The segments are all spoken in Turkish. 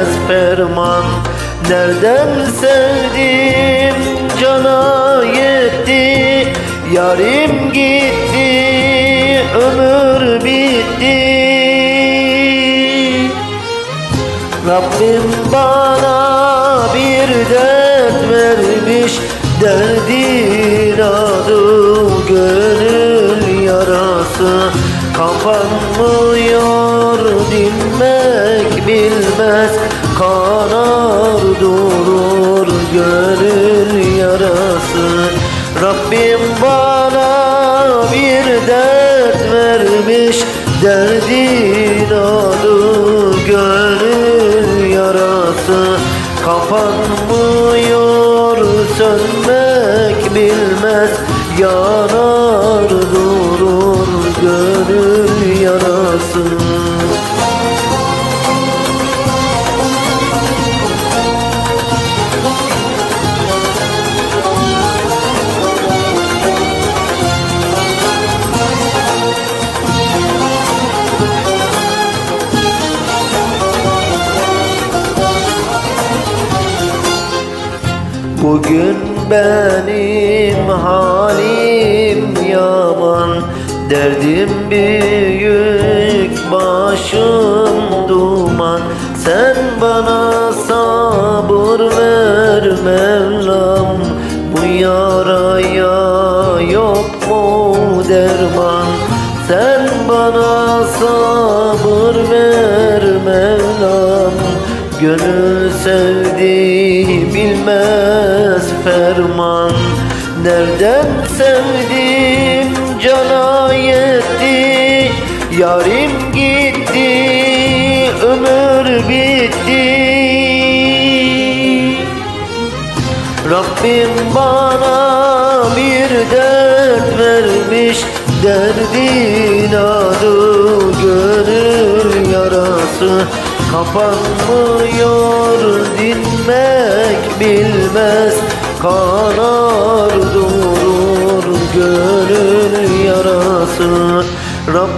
bilmez ferman Nereden sevdim? Cana yetti Yarim gitti ömür bitti. Rabbim bana bir dert vermiş Derdin Kapanmıyor dinmek bilmez. Kanar durur gönül yarası. Rabbim bana bir dert vermiş. Derdin adı gönül yarası. Kapanmıyor sönmek bilmez. Yanar Bugün benim halim yaman Derdim büyük başım duman. Sen bana sabır ver Mevlam Bu yaraya yok mu derman? Sen bana sabır ver Mevlam Gönül sevdi bilmez ferman. Nereden sevdim Yarim gitti ömür bitti. Rabbim bana bir dert vermiş Derdin adı gönül yarası. Kapanmıyor dinmek bilmez Kanar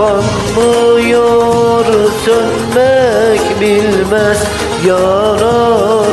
Kapanmıyor sönmek bilmez. Yanar